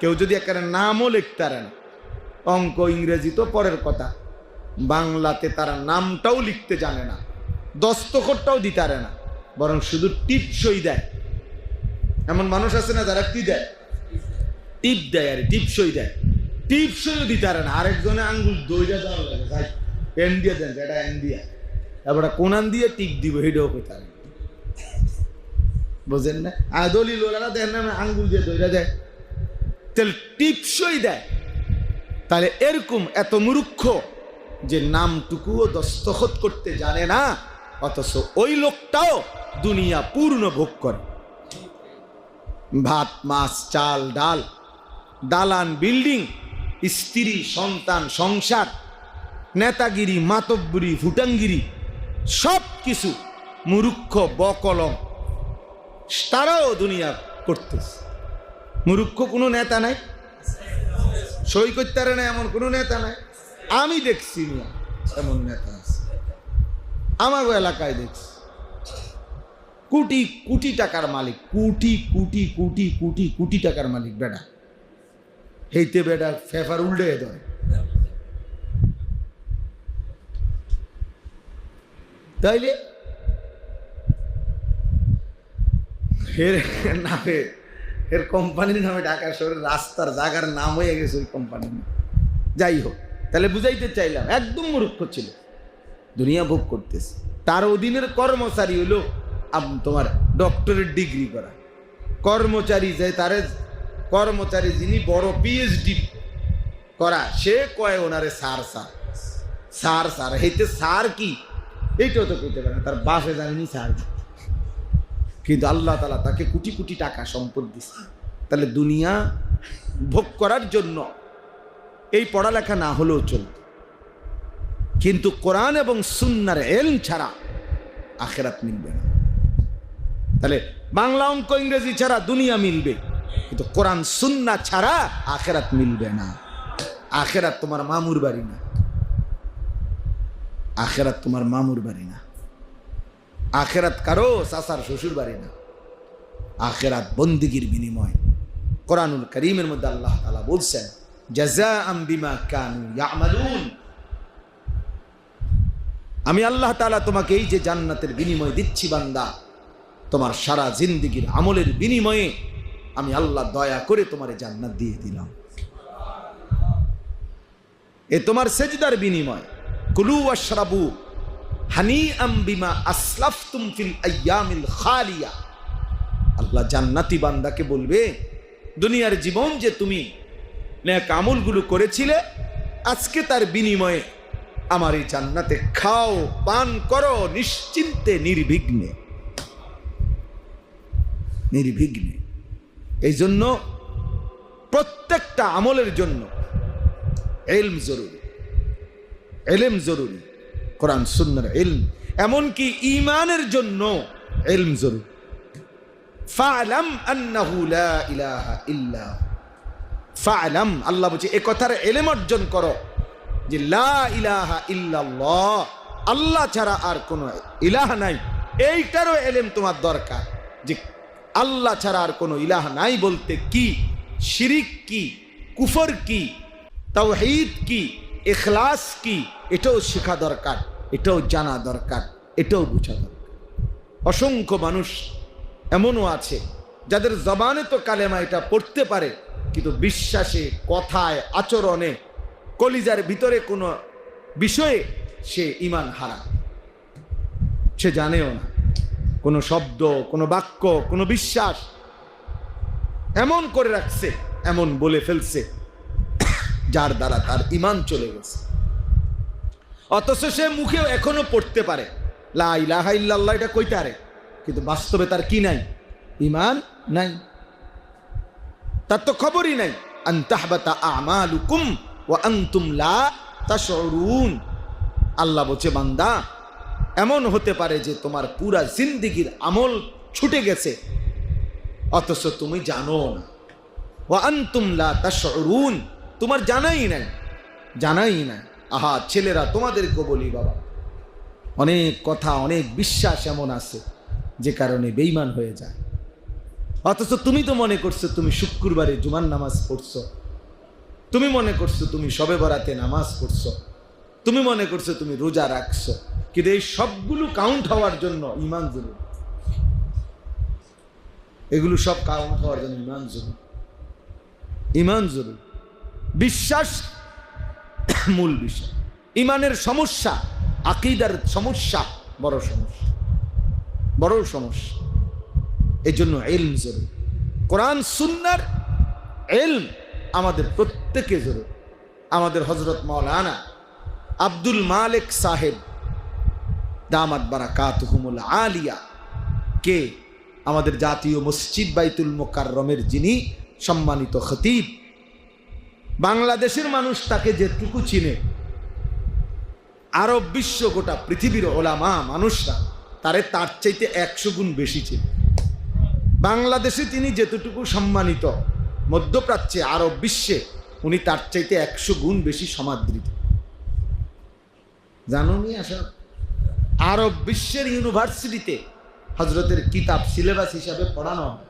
কেউ যদি একেবারে নামও লিখতে পারে না। অঙ্ক ইংরেজি তো পরের কথা। বাংলাতে তারা নামটাও লিখতে জানে না। দস্তখতটাও দিতে পারে না। বরং শুধু টিপসই দেয়। এমন মানুষ আছে না যারা কি দেয়? টিপ দেয় আর টিপসই দেয়। টিপসইও দিতে পারে না। আরেকজনে আঙ্গুল দইটা দেওয়া লাগে। ভাই পেন দিয়ে দেন, এটা এন দিয়া তারপরে কোনান দিয়ে টিপ দিব হেডেও না। বোঝেন না? আর দলিল ওরা দেন না আঙ্গুল দিয়ে দইটা দেয়। তাহলে টিপসই দেয়। তাহলে এরকম এত মূর্খ যে নামটুকুও দস্তখত করতে জানে না, অথচ ওই লোকটাও দুনিয়া পূর্ণ ভোগ করে। ভাত, মাছ, চাল, ডাল, দালান, বিল্ডিং, স্ত্রী, সন্তান, সংসার, নেতাগিরি, মাতব্বরি ফুটাঙ্গিরি সব কিছু মুরুক্ষ বকলম, তারাও দুনিয়া করতেছে। মুরুক্ষ কোনো নেতা নাই। সই করতে না এমন কোনো নেতা নাই। আমি দেখছি না এমন নেতা আছে। আমার এলাকায় দেখছি। কোটি কোটি টাকার মালিক, কোটি কোটি কোটি কোটি কোটি টাকার মালিক, বেটা। হেইতে বেটা ফেফার উল্টে ধরে। তাইলে? এর নামে এর কোম্পানির নামে ঢাকা শহরের রাস্তার জায়গার নাম হয়ে গেছে ওই কোম্পানির নাম। যাই হোক, তাহলে বুঝাইতে চাইলাম, একদম মূর্খ ছিল। দুনিয়া ভোগ করতেছে। তার অধীনের কর্মচারী হলো তোমার ডক্টরের ডিগ্রি করা। কর্মচারী যে তারে, কর্মচারী যিনি বড় পিএইচডি করা, সে কয় ওনারে সার সার সার সার হেতে সার কি? এইটাও তো করতে পারে না, তার বাসে জানেনি সার কি। কিন্তু আল্লাহ তালা তাকে কোটি কোটি টাকা সম্পদ দিচ্ছে তাহলে দুনিয়া ভোগ করার জন্য এই পড়ালেখা না হলেও চলত। কিন্তু কোরআন এবং সুন্নার এল ছাড়া আখেরাত মিলবে না। তাহলে বাংলা অঙ্ক ইংরেজি ছাড়া দুনিয়া মিলবে, কিন্তু কোরআন সুন্না ছাড়া আখেরাত মিলবে না। আখেরাত তোমার মামুর বাড়ি না। আখেরাত তোমার মামুর বাড়ি না। আখেরাত কারও সাসার শ্বশুর বাড়ি না। আখেরাত বন্দিগির বিনিময়। কোরআনুল করিমের মধ্যে আল্লাহ তালা বলছেন আমি আল্লাহ তালা তোমাকে এই যে জান্নাতের বিনিময় দিচ্ছি, বান্দা, তোমার সারা জিন্দিগির আমলের বিনিময়ে আমি আল্লাহ দয়া করে তোমার জান্নাত দিয়ে দিলাম। এ তোমার সেজদার বিনিময়। কুলু আশরাবু হানি আল্লাহ জান্নাতি বান্দাকে বলবে, দুনিয়ার জীবন যে তুমি নেক আমলগুলো করেছিলে, আজকে তার বিনিময়ে আমার এই জান্নাতে খাও, পান করো নিশ্চিন্তে, নির্বিঘ্নে। নির্বিঘ্নে। এই জন্য প্রত্যেকটা আমলের জন্য এলম জরুরি। এলেম জরুরি। কোরআন, সুন্নার এলম এমনকি ইমানের জন্য এলম জরুরি। ফালাম আন্নাহু লা ইলাহা ইল্লা ফালাম, আল্লাহ বলছে, এ কথার এলেম অর্জন করো যে লা ইলাহা ইল্লাল্লাহ, আল্লাহ ছাড়া আর কোনো ইলাহ নাই। এইটারও এলেম তোমার দরকার যে আল্লাহ ছাড়া আর কোনো ইলাহ নাই বলতে কি? শিরিক কি? কুফর কি? তাওহীদ কি? ইখলাস কি? এটাও শেখা দরকার, এটাও জানা দরকার, এটাও বোঝা দরকার। অসংখ্য মানুষ এমনও আছে, যাদের জবানে তো কালেমা এটা পড়তে পারে, কিন্তু বিশ্বাসে, কথায়, আচরণে, কলিজার ভিতরে কোনো বিষয়ে সে ইমান হারা সে জানেও না, কোনো শব্দ, কোনো বাক্য, কোনো বিশ্বাস এমন করে রাখছে, এমন বলে ফেলছে। যার দ্বারা তার ইমান চলে গেছে। অথচ সে মুখে এখনও পড়তে পারে। লা ইল্লাল্লাহ, এটা কইতে পারে। কিন্তু বাস্তবে তার কি নাই? ইমান নাই। তার তো খবরই নাই। আল্লাহ বলছে, বান্দা, এমন হতে পারে যে তোমার পুরা জিন্দিগির আমল ছুটে গেছে। অথচ তুমি জানো না। ওয়া আনতুম লা তাশউরুন। তোমার জানাই নাই জানাই নাই। আহা, ছেলেরা তোমাদেরকে বলি বাবা। অনেক কথা, অনেক বিশ্বাস এমন আছে যে কারণে বেইমান হয়ে যায়। অথচ তুমি তো মনে করছ, তুমি শুক্রবারে জুমান নামাজ পড়ছো। তুমি মনে করছ, তুমি সবে বরাতে নামাজ পড়ছো। তুমি মনে করছ, তুমি রোজা রাখছো। কিন্তু এই সবগুলো কাউন্ট হওয়ার জন্য ইমান জরুরি এগুলো সব কাউন্ট হওয়ার জন্য ইমান জরুরি ইমান জরুরি বিশ্বাস, মূল বিষয়। ইমানের সমস্যা, আকিদার সমস্যা, বড় সমস্যা। বড় সমস্যা। এই জন্য এলম জরুরি। কোরআন, সুন্নার এলম আমাদের প্রত্যেকে জরুরি। আমাদের হজরত মৌলানা আব্দুল মালিক সাহেব, দামাত বারাকাত হুমুল আলিয়া, কে আমাদের জাতীয় মসজিদ বাইতুল মোকাররমের যিনি সম্মানিত খতিব বাংলাদেশের মানুষ তাকে যেটুকু চিনে, আরব বিশ্ব গোটা পৃথিবীর ওলামা মানুষরা তারে তার চাইতে একশো গুণ বেশি ছিল বাংলাদেশে তিনি যেতটুকু সম্মানিত, মধ্যপ্রাচ্যে, আরব বিশ্বে, উনি তার চাইতে একশো গুণ বেশি সমাদৃত। জানো নি আসা আরব বিশ্বের ইউনিভার্সিটিতে হজরতের কিতাব, সিলেবাস হিসাবে পড়ানো হয়।